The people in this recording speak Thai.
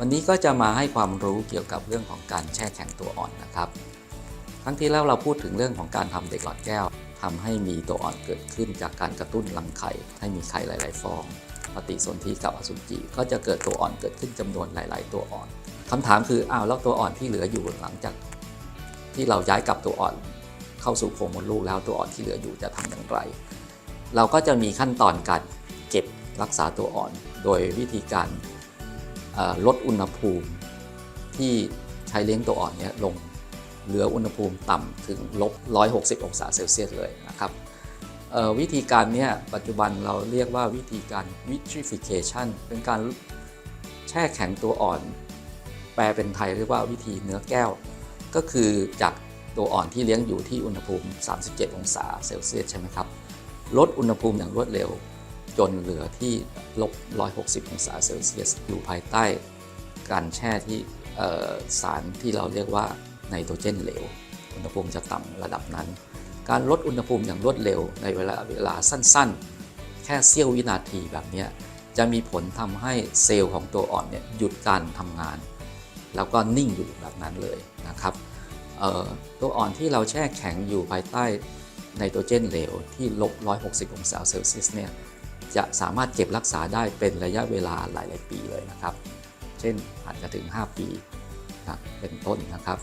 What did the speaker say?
วันนี้ก็จะมาให้ความรู้เกี่ยวกับเรื่องของการแช่แข็งตัวอ่อนนะครับ ครั้งที่แล้วเราพูดถึงเรื่องของการทำเด็กหลอดแก้วทำให้มีตัวอ่อนเกิดขึ้นจากการกระตุ้นรังไข่ให้มีไข่หลาย ๆ ฟองปฏิสนธิกับอสุจิก็จะเกิดตัวอ่อนเกิดขึ้นจำนวนหลาย ๆ ตัวอ่อนคำถามคืออ้าวแล้วตัวอ่อนที่เหลืออยู่หลังจาก ที่เราย้ายกลับตัวอ่อนเข้าสู่โพรงมดลูกแล้วตัวอ่อนที่เหลืออยู่จะทำอย่างไร เราก็จะมีขั้นตอนการเก็บรักษาตัวอ่อน โดยวิธีการ ลดอุณหภูมิที่ใช้เลี้ยงตัวอ่อนเนี่ยลงเหลืออุณหภูมิต่ำถึงลบ 160 องศาเซลเซียสเลยนะครับวิธีการนี้ปัจจุบันเราเรียกว่าวิธีการ vitrification เป็นการแช่แข็งตัวอ่อน แปลเป็นไทยเรียกว่าวิธีเนื้อแก้ว ก็คือจากตัวอ่อนที่เลี้ยงอยู่ที่อุณหภูมิ 37 องศาเซลเซียสใช่ไหมครับ ลดอุณหภูมิอย่างรวดเร็ว จนเหลือที่ลบ 160 องศาเซลเซียส อยู่ภายใต้การแช่ที่สารที่เราเรียกว่าไนโตรเจนเหลว อุณหภูมิจะต่ำระดับนั้น การลดอุณหภูมิอย่างรวดเร็วในเวลาเวลาสั้นๆ แค่เสี้ยววินาทีแบบนี้จะมีผลทำให้เซลล์ของตัวอ่อนเนี่ยหยุดการทำงาน แล้วก็นิ่งอยู่แบบนั้นเลยนะครับตัวอ่อนที่เราแช่แข็งอยู่ภายใต้ไนโตรเจนเหลวที่ลบ 160 องศาเซลเซียสเนี่ย จะสามารถเก็บรักษาได้เป็นระยะเวลาหลาย ๆ ปีเลยนะครับ เช่นอาจจะถึง 5 ปีนะเป็นต้นนะครับ